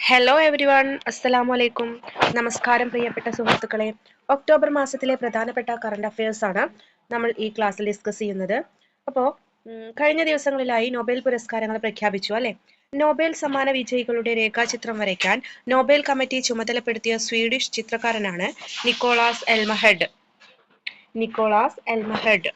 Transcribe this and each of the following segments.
Hello every one അസ്സലാമു അലൈക്കും നമസ്കാരം പ്രിയപ്പെട്ട സുഹൃത്തുക്കളെ. ഒക്ടോബർ മാസത്തിലെ പ്രധാനപ്പെട്ട കറണ്ട് അഫയേഴ്സ് ആണ് നമ്മൾ ഈ ക്ലാസ്സിൽ ഡിസ്കസ് ചെയ്യുന്നത്. അപ്പോൾ കഴിഞ്ഞ ദിവസങ്ങളിലായി നൊബേൽ പുരസ്കാരങ്ങൾ പ്രഖ്യാപിച്ചു അല്ലെ? നോബേൽ സമ്മാന വിജയികളുടെ രേഖാചിത്രം വരയ്ക്കാൻ നോബേൽ കമ്മിറ്റി ചുമതലപ്പെടുത്തിയ സ്വീഡിഷ് ചിത്രകാരനാണ് നിക്കോളാസ് എൽമഹെഡ് നിക്കോളാസ് എൽമഹെഡ്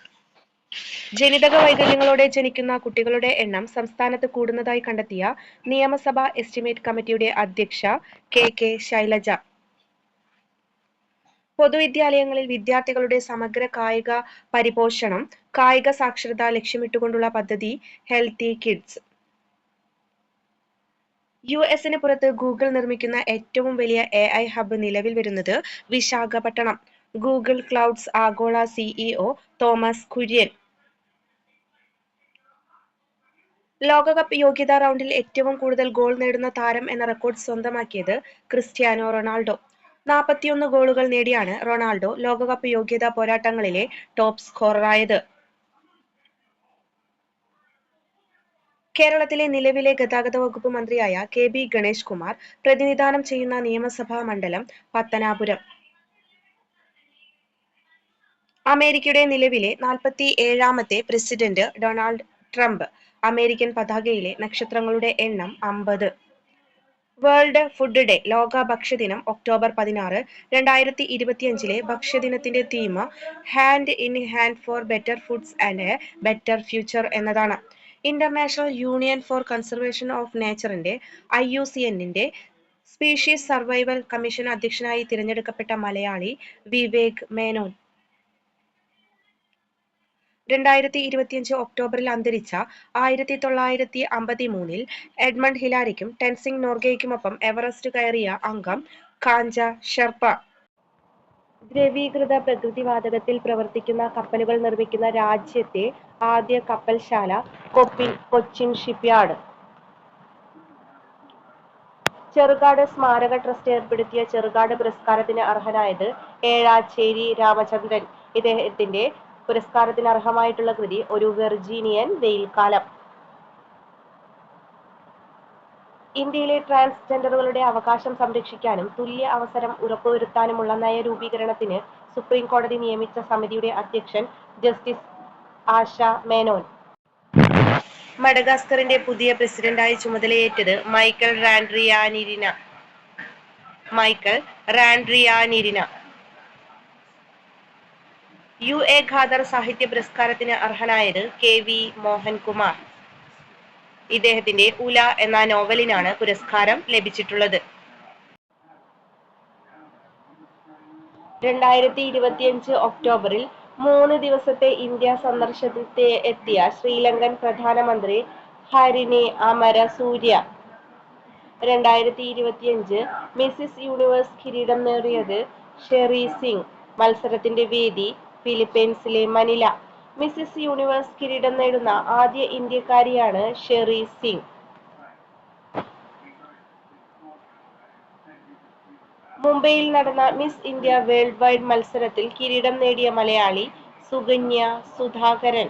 ജനിതക വൈകല്യങ്ങളോടെ ജനിക്കുന്ന കുട്ടികളുടെ എണ്ണം സംസ്ഥാനത്ത് കൂടുന്നതായി കണ്ടെത്തിയ നിയമസഭാ എസ്റ്റിമേറ്റ് കമ്മിറ്റിയുടെ അധ്യക്ഷ കെ കെ ശൈലജ. പൊതുവിദ്യാലയങ്ങളിൽ വിദ്യാർത്ഥികളുടെ സമഗ്ര കായിക പരിപോഷണം കായിക സാക്ഷരത ലക്ഷ്യമിട്ടുകൊണ്ടുള്ള പദ്ധതി ഹെൽത്തി കിഡ്സ് യു എസിന് പുറത്ത് ഗൂഗിൾ നിർമ്മിക്കുന്ന ഏറ്റവും വലിയ എ ഐ ഹബ്ബ് നിലവിൽ വരുന്നത് വിശാഖപട്ടണം. ഗൂഗിൾ ക്ലൗഡ്സ് ആഗോള സിഇഒ തോമസ് കുര്യൻ. ലോകകപ്പ് യോഗ്യതാ റൗണ്ടിൽ ഏറ്റവും കൂടുതൽ ഗോൾ നേടുന്ന താരം എന്ന റെക്കോർഡ് സ്വന്തമാക്കിയത് ക്രിസ്ത്യാനോ റൊണാൾഡോ. നാൽപ്പത്തിയൊന്ന് ഗോളുകൾ നേടിയാണ് റൊണാൾഡോ ലോകകപ്പ് യോഗ്യതാ പോരാട്ടങ്ങളിലെ ടോപ്പ് സ്കോററായത് കേരളത്തിലെ നിലവിലെ ഗതാഗത വകുപ്പ് മന്ത്രിയായ കെ ബി ഗണേഷ് കുമാർ പ്രതിനിധാനം ചെയ്യുന്ന നിയമസഭാ മണ്ഡലം പത്തനാപുരം. അമേരിക്കയുടെ നിലവിലെ നാൽപ്പത്തി ഏഴാമത്തെ പ്രസിഡന്റ് ഡൊണാൾഡ് ട്രംപ് അമേരിക്കൻ പതാകയിലെ നക്ഷത്രങ്ങളുടെ എണ്ണം അമ്പത്. വേൾഡ് ഫുഡ് ഡേ ലോക ഭക്ഷ്യദിനം ഒക്ടോബർ പതിനാറ് രണ്ടായിരത്തി ഇരുപത്തിയഞ്ചിലെ ഭക്ഷ്യദിനത്തിന്റെ theme hand in hand for better foods and a better future എന്നതാണ്. International union for conservation of നേച്ചറിന്റെ I U C എന്നിന്റെ സ്പീഷീസ് സർവൈവൽ കമ്മീഷൻ അധ്യക്ഷനായി തിരഞ്ഞെടുക്കപ്പെട്ട മലയാളി വിവേക് മേനോൻ. രണ്ടായിരത്തി ഇരുപത്തിയഞ്ച് ഒക്ടോബറിൽ അന്തരിച്ച ആയിരത്തി തൊള്ളായിരത്തി അമ്പത്തി മൂന്നിൽ എഡ്മണ്ട് ഹിലാരിക്കും ടെൻസിംഗ് നോർഗയ്ക്കുമൊപ്പം എവറസ്റ്റ് കയറിയ അംഗം കാഞ്ച ഷെർപ്പ. ദ്രവീകൃത പ്രകൃതിവാതകത്തിൽ പ്രവർത്തിക്കുന്ന കപ്പലുകൾ നിർമ്മിക്കുന്ന രാജ്യത്തെ ആദ്യ കപ്പൽശാല കൊപ്പിൻ കൊച്ചിൻ ഷിപ്പ്യാർഡ്. ചെറുകാട് സ്മാരക ട്രസ്റ്റ് ഏർപ്പെടുത്തിയ ചെറുകാട് പുരസ്കാരത്തിന് അർഹനായത് ഏഴാച്ചേരി രാമചന്ദ്രൻ. ഇദ്ദേഹത്തിന്റെ പുരസ്കാരത്തിന് അർഹമായിട്ടുള്ള കൃതി ഒരു വെർജീനിയൻ വെയിൽക്കാലം. ഇന്ത്യയിലെ ട്രാൻസ്ജെൻഡറുകളുടെ അവകാശം സംരക്ഷിക്കാനും തുല്യ അവസരം ഉറപ്പുവരുത്താനുമുള്ള നയരൂപീകരണത്തിന് സുപ്രീം കോടതി നിയമിച്ച സമിതിയുടെ അധ്യക്ഷൻ ജസ്റ്റിസ് ആശ മേനോൻ. മഡഗാസ്കറിന്റെ പുതിയ പ്രസിഡന്റായി ചുമതലയേറ്റത് Michael Randrianirina Michael Randrianirina U A Khader സാഹിത്യ പുരസ്കാരത്തിന് അർഹനായത് കെ വി മോഹൻകുമാർ. ഇദ്ദേഹത്തിന്റെ ഉല എന്ന നോവലിനാണ് പുരസ്കാരം ലഭിച്ചിട്ടുള്ളത്. രണ്ടായിരത്തി ഇരുപത്തിയഞ്ച് ഒക്ടോബറിൽ മൂന്ന് ദിവസത്തെ ഇന്ത്യ സന്ദർശനത്തെ എത്തിയ ശ്രീലങ്കൻ പ്രധാനമന്ത്രി ഹരിനി അമര സൂര്യ രണ്ടായിരത്തി ഇരുപത്തിയഞ്ച് മിസിസ് യൂണിവേഴ്സ് കിരീടം നേടിയത് ഷെറി സിംഗ്. മത്സരത്തിന്റെ വേദി ഫിലിപ്പീൻസിലെ മനില മിസിസ് യൂണിവേഴ്സ് കിരീടം നേടുന്ന ആദ്യ ഇന്ത്യക്കാരിയാണ് ഷെറി സിംഗ്. മുംബൈയിൽ നടന്ന മിസ് ഇന്ത്യ വേൾഡ് വൈഡ് മത്സരത്തിൽ കിരീടം നേടിയ മലയാളി സുകന്യ സുധാകരൻ.